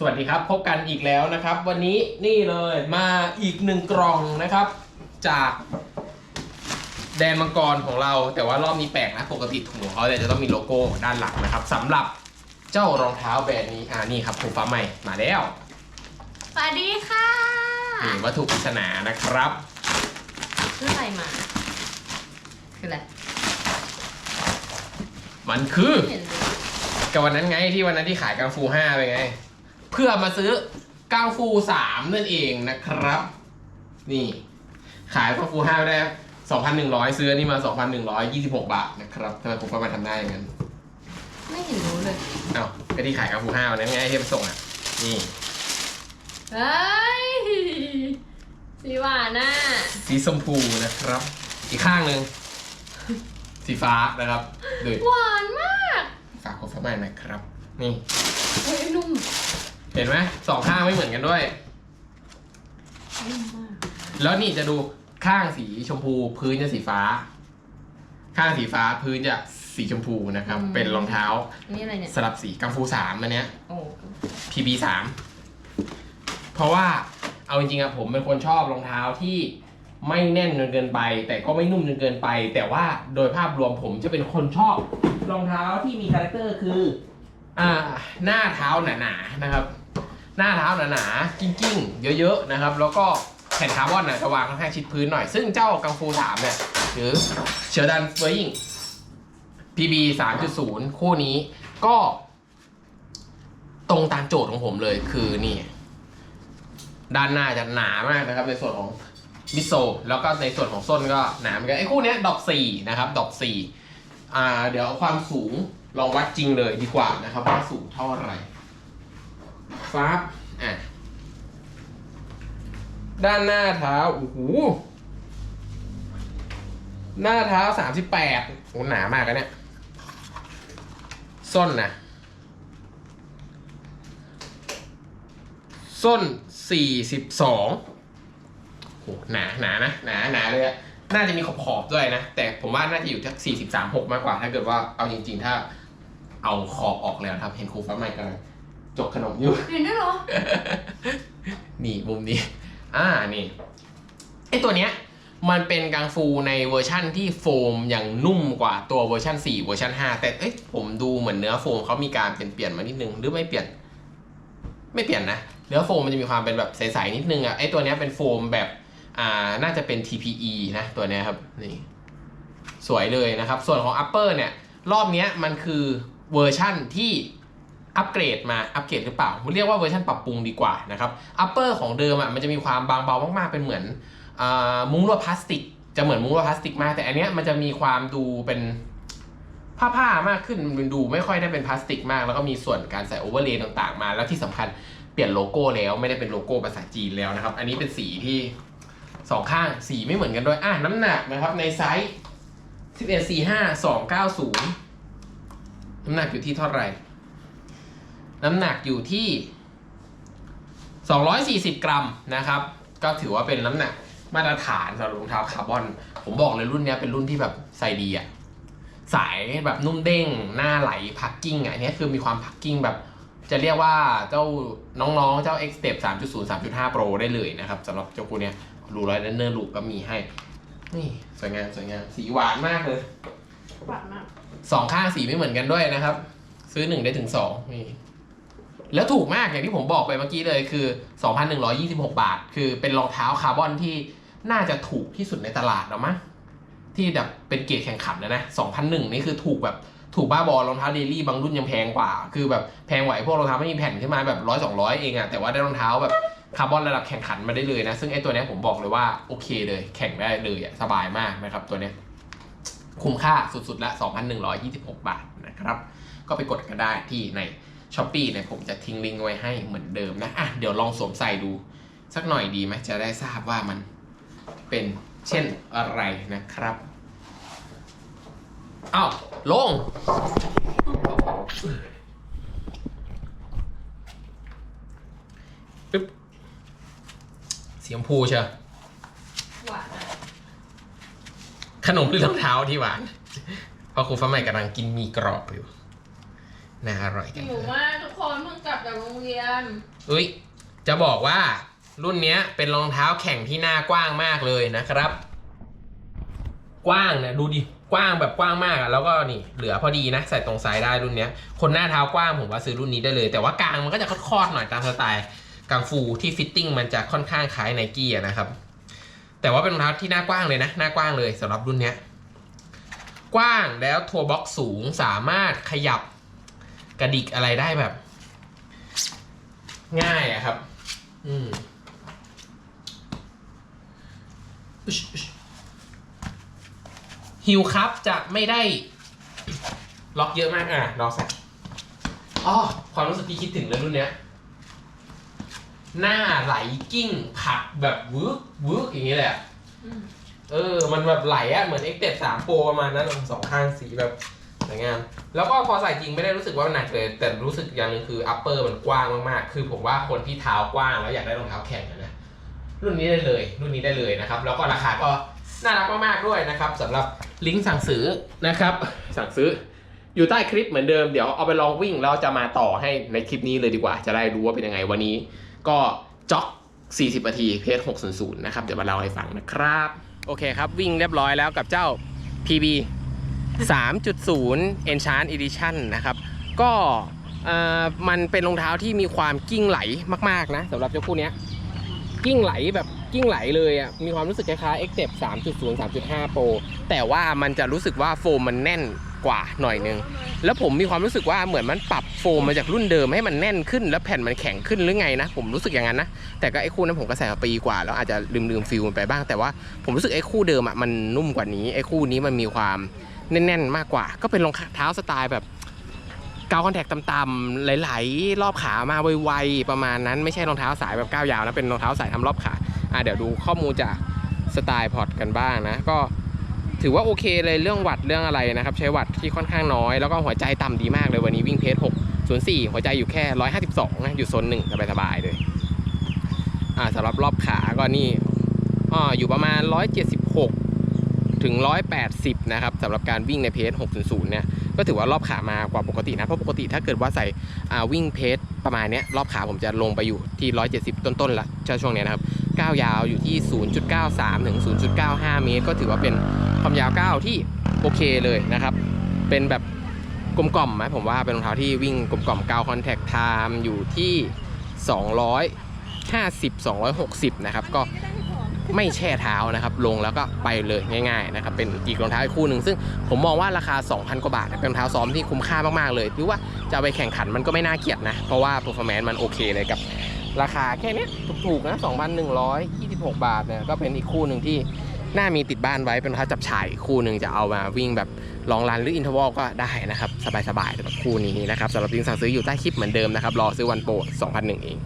สวัสดีครับ พบกันอีกแล้วนะครับ วันนี้นี่เลยมาอีกหนึ่งกล่องนะครับ จากแดนมังกรของเรา แต่ว่ารอบนี้แปลกนะปกติถุงของเขาเนี่ยจะต้องมีโลโก้ด้านหลังนะครับสำหรับเจ้ารองเท้าแบรนด์นี้อ่านี่ครับผูฟ้าใหม่มาแล้วสวัสดีค่ะนี่วัตถุปริศนานะครับซื้ออะไรมา คืออะไรมันคือไม่เห็นเลย กับวันนั้นไงที่วันนั้นที่ขายกังฟูห้าไปไง เพื่อมาซื้อกังฟูสามนั่นเองนะครับ นี่ ขายกังฟูห้าไปได้สองพันหนึ่งร้อยซื้ออันนี่มาสองพันหนึ่งร้อยยี่สิบหกบาทนะครับทำไมผมก็มาทำได้อย่างนั้นไม่เห็นรู้เลยเอ้าก็ที่ขายกังฟูห้าวันนั้นไงที่ไปส่งอะ นี่เฮ้ยสีหวานน่ะสีชมพูนะครับ อีกข้างหนึ่งสีฟ้านะครับดูหวานมาก ฝากกดฟ้าใหม่หน่อยครับ นี่เฮ้ยนุ่ม เห็นไหมสองข้างไม่เหมือนกันด้วยนุ่มมากแล้วนี่จะดูข้างสีชมพู พื้นจะสีฟ้า ข้างสีฟ้าพื้นจะสีชมพูนะครับเป็นรองเท้านี่อะไรเนี่ย สลับสีกังฟูสามอันเนี้ย โอ้ PB สามเพราะว่าเอาจริงๆอะผมเป็นคนชอบรองเท้าที่ไม่แน่นจนเกินไป แต่ก็ไม่นุ่มจนเกินไป แต่ว่าโดยภาพรวมผมจะเป็นคนชอบรองเท้าที่มีคาแรคเตอร์คือ อ่าหน้าเท้าหนาๆนะครับ หน้าเท้าหนาๆกิ้งๆ เยอะๆนะครับ แล้วก็แผ่นคาร์บอนน่ะจะวางค่อนข้างชิดพื้นหน่อย ซึ่งเจ้ากังฟูสามเนี่ยหรือเชอร์ดันเฟอร์ยิง PB 3.0 คู่นี้ก็ ตรงตามโจทย์ของผมเลยคือนี่ ด้านหน้าจะหนามากนะครับ ในส่วนของมิโซแล้วก็ในส่วนของส้นก็หนาเหมือนกันไอ้คู่นี้ดอกสี่นะครับดอกสี่อ่าเดี๋ยวความสูงลองวัดจริงเลยดีกว่านะครับว่าสูงเท่าไหร่ ฟ้าบอะด้านหน้าเท้าโอ้โหหน้าเท้าสามสิบแปดโอ้หนามากอะเนี่ยส้นนะส้น42โหหนาหนานะหนาหนาเลยอะน่าจะมีขอบขอบๆด้วยนะ แต่ผมว่าน่าจะอยู่ที่43 6มากกว่า ถ้าเกิดว่าเอาจริง ๆ ถ้าเอาขอบออกแล้วนะครับ เห็นครูฟ้าใหม่กำลัง จกขนมอยู่ เห็นด้วยเหรอ นี่มุมนี้ อ่า นี่ ไอตัวเนี้ย มันเป็นกังฟูในเวอร์ชั่นที่โฟมยังนุ่มกว่าตัวเวอร์ชัน4เวอร์ชัน5 แต่เอ้ยผมดูเหมือนเนื้อโฟมเขามีการเปลี่ยนเปลี่ยนมานิดนึง หรือไม่เปลี่ยน ไม่เปลี่ยนนะ เนื้อโฟมมันจะมีความเป็นแบบใสๆนิดนึงอะไอตัวเนี้ยเป็นโฟมแบบ อ่า น่าจะเป็น TPE นะ ตัวเนี้ยครับ นี่ สวยเลยนะครับ ส่วนของ upper เนี่ย รอบเนี้ยมันคือเวอร์ชั่นที่ อัปเกรดมาอัปเกรดหรือเปล่าเรียกว่าเวอร์ชันปรับปรุงดีกว่านะครับ upper ของเดิมอะมันจะมีความบางเบามากๆเป็นเหมือนอมุ้งลวดพลาสติก จะเหมือนมุ้งลวดพลาสติกมาก แต่อันเนี้ยมันจะมีความดูเป็นผ้าผ้าๆมากขึ้นมันดูไม่ค่อยได้เป็นพลาสติกมาก แล้วก็มีส่วนการใส่โอเวอร์เลย์ต่างๆมา แล้วที่สำคัญเปลี่ยนโลโก้แล้วไม่ได้เป็นโลโก้ภาษาจีนแล้วนะครับ อันนี้เป็นสีที่สองข้างสีไม่เหมือนกันด้วยอะน้ำหนักนะครับในไซส์11 4 5 2 9 0 น้ำหนักอยู่ที่เท่าไหร่ น้ำหนักอยู่ที่ 240 กรัมนะครับ ก็ถือว่าเป็นน้ำหนักมาตรฐานสำหรับรองเท้าคาร์บอน ผมบอกเลยรุ่นเนี้ยเป็นรุ่นที่แบบใส่ดีอะสายแบบนุ่มเด้งหน้าไหลพักกิ้งอะอันเนี้ยคือมีความพักกิ้งแบบ จะเรียกว่าเจ้าน้องๆ เจ้า X Step 3.0 3.5 Pro ได้เลยนะครับสำหรับเจ้ากูเนี้ยรูร้อยเนอร์ลูกก็มีให้ นี่สวยงามสวยงามสีหวานมากเลยหวานมากสองข้างสีไม่เหมือนกันด้วยนะครับ ซื้อหนึ่งได้ถึงสองนี่ แล้วถูกมากอย่างที่ผมบอกไปเมื่อกี้เลยคือ 2,126 บาท คือเป็นรองเท้าคาร์บอนที่น่าจะถูกที่สุดในตลาดแล้วมั้งที่แบบเป็นเกียรดแข่งขันนะนะ2,001นี่คือถูกแบบถูกบ้าบอรองเท้าเดลี่บางรุ่นยังแพงกว่า คือแบบแพงกว่าไอ้พวกรองเท้าไม่มีแผ่นขึ้นมาแบบร้อยสองร้อยเองอะแต่ว่าได้รองเท้าแบบคาร์บอนระดับแข่งขันมาได้เลยนะ ซึ่งไอ้ตัวเนี้ยผมบอกเลยว่าโอเคเลย แข่งได้เลยอะสบายมากนะครับตัวเนี้ยคุ้มค่าสุดๆละ 2,126 บาทนะครับ ก็ไปกดกันได้ที่ใน s h อ p e e เนี่ยผมจะทิ้งลิงก์ไว้ให้เหมือนเดิมนะอะเดี๋ยวลองสวมใส่ดู สักหน่อยดีไหมจะได้ทราบว่ามันเป็นเช่นอะไรนะครับอ้าวลง ปึ๊บสีชมพูเชียวหวานอะขนมหรือรองเท้าที่หวาน เพราะครูฟ้าใหม่กำลังกินหมีกรอบอยู่ น่าอร่อยจังหิวมากทุกคนเพิ่งกลับจากโรงเรียนเอ้ยจะบอกว่ารุ่นเนี้ยเป็นรองเท้าแข่งที่หน้ากว้างมากเลยนะครับ กว้างเนี่ยดูดิกว้างแบบกว้างมากอะแล้วก็นี่เหลือพอดีนะ ใส่ตรงไซส์ได้รุ่นเนี้ย คนหน้าเท้ากว้างผมว่าซื้อรุ่นนี้ได้เลย แต่ว่ากลางมันก็จะคอดๆหน่อยตามสไตล์กางฟูที่ฟิตติ้งมันจะค่อนข้างคล้ายไนกี้อะนะครับ แต่ว่าเป็นรองเท้าที่หน้ากว้างเลยนะ หน้ากว้างเลยสำหรับรุ่นเนี้ย กว้างแล้วทัวบ็อกสูงสามารถขยับ กระดิกอะไรได้แบบ ง่ายอะครับ อืมอึชอึชฮิวครับจะไม่ได้ล็อกเยอะมากอะลองใส่อ๋อความรู้สึกที่คิดถึงเลยรุ่นเนี้ย หน้าไหลกิ้งผลักแบบวืกวืกอย่างนี้เลยอะอืมเออ มันแบบไหลอะเหมือน X 7 3 Pro ประมาณนั้นสองข้างสีแบบ สวยงาม แล้วก็พอใส่จริงไม่ได้รู้สึกว่ามันหนักเลย แต่รู้สึกอย่างหนึ่งคือ upper มันกว้างมากๆ คือผมว่าคนที่เท้ากว้างแล้วอยากได้รองเท้าแข่งอะนะ รุ่นนี้ได้เลย รุ่นนี้ได้เลยนะครับ แล้วก็ราคาก็น่ารักมากๆด้วยนะครับสำหรับลิงก์สั่งซื้อนะครับ สั่งซื้ออยู่ใต้คลิปเหมือนเดิมเดี๋ยวเอาไปลองวิ่งแล้วจะมาต่อให้ในคลิปนี้เลยดีกว่า จะได้รู้ว่าเป็นยังไงวันนี้ ก็จ็อก 40นาทีเพจ600 นะครับ เดี๋ยวมาเล่าให้ฟังนะครับ โอเคครับวิ่งเรียบร้อยแล้วกับเจ้า PB 3.0 Enchant Edition นะครับ ก็มันเป็นรองเท้าที่มีความกิ้งไหลมาก ๆ นะสำหรับเจ้าคู่นี้กิ้งไหลแบบกิ้งไหลเลยอะมีความรู้สึกคล้ายๆ x t e p 3.0 3.5 Pro แต่ว่ามันจะรู้สึกว่าโฟมมันแน่นกว่าหน่อยนึง แล้วผมมีความรู้สึกว่าเหมือนมันปรับโฟมมาจากรุ่นเดิมให้มันแน่นขึ้น แล้วแผ่นมันแข็งขึ้นหรือไงนะ ผมรู้สึกอย่างนั้นนะ แต่ก็ไอ้คู่นั้นผมก็ใส่มาปีกว่า แล้วอาจจะลืมลืมฟิลมันไปบ้าง แต่ว่าผมรู้สึกไอ้คู่เดิมอะมันนุ่มกว่านี้ ไอ้คู่นี้มันมีความ แน่นๆ มากกว่า ก็เป็นรองเท้าสไตล์แบบกาวคอนแทคต่ำๆไหลๆรอบขามาไวๆประมาณนั้นไม่ใช่รองเท้าสายแบบก้าวยาวนะเป็นรองเท้าสายทำรอบขาอะเดี๋ยวดูข้อมูลจากสไตล์พอร์ตกันบ้างนะก็ถือว่าโอเคเลยเรื่องวัดเรื่องอะไรนะครับ ใช้วัดที่ค่อนข้างน้อย แล้วก็หัวใจต่ำดีมากเลยวันนี้วิ่งเพจ6 0 4 หัวใจอยู่แค่ 152นะอยู่โซนหนึ่งสบายๆเลยอ่าสำหรับรอบขาก็นี่อ่าอยู่ประมาณ 176 ถึง 180 นะครับสำหรับการวิ่งในเพจ600 เนี่ย ก็ถือว่ารอบขามากว่าปกตินะ เพราะปกติถ้าเกิดว่าใส่อวิ่งเพจประมาณนี้รอบขาผมจะลงไปอยู่ที่ 170 ต้นๆละช่วงนี้นะครับก้าวยาวอยู่ที่ 0.93 ถึง 0.95 เมตร ก็ถือว่าเป็นความยาวก้าวที่โอเคเลยนะครับ เป็นแบบกลมกล่อมไหมผมว่าเป็นรองเท้าที่วิ่งกลมกล่อมก้าวคอนแทคไทม์อยู่ที่ 250 260 นะครับ ก็ ไม่แช่เท้านะครับ ลงแล้วก็ไปเลยง่ายๆนะครับ เป็นอีกรองเท้าอีกคู่หนึ่งซึ่งผมมองว่าราคา 2,000 กว่าบาท เป็นรองเท้าซ้อมที่คุ้มค่ามากๆเลยหรือว่าจะไปแข่งขันมันก็ไม่น่าเกลียดนะ เพราะว่า performance มันโอเคเลยกับ ราคาแค่นี้ถูกๆนะ2,126 บาทเนี่ยก็เป็นอีกคู่หนึ่งที่น่ามีติดบ้านไว้เป็นรองเท้าจับฉ่ายคู่หนึ่งจะเอามาวิ่งแบบลองรันหรืออินทอร์วอลก็ได้นะครับ สบายๆสำหรับคู่นี้นะครับสำหรับลิงสั่งซื้ออยู่ใต้คลิปเหมือนเดิมนะครับรอซื้อวันโปร2,001 เอง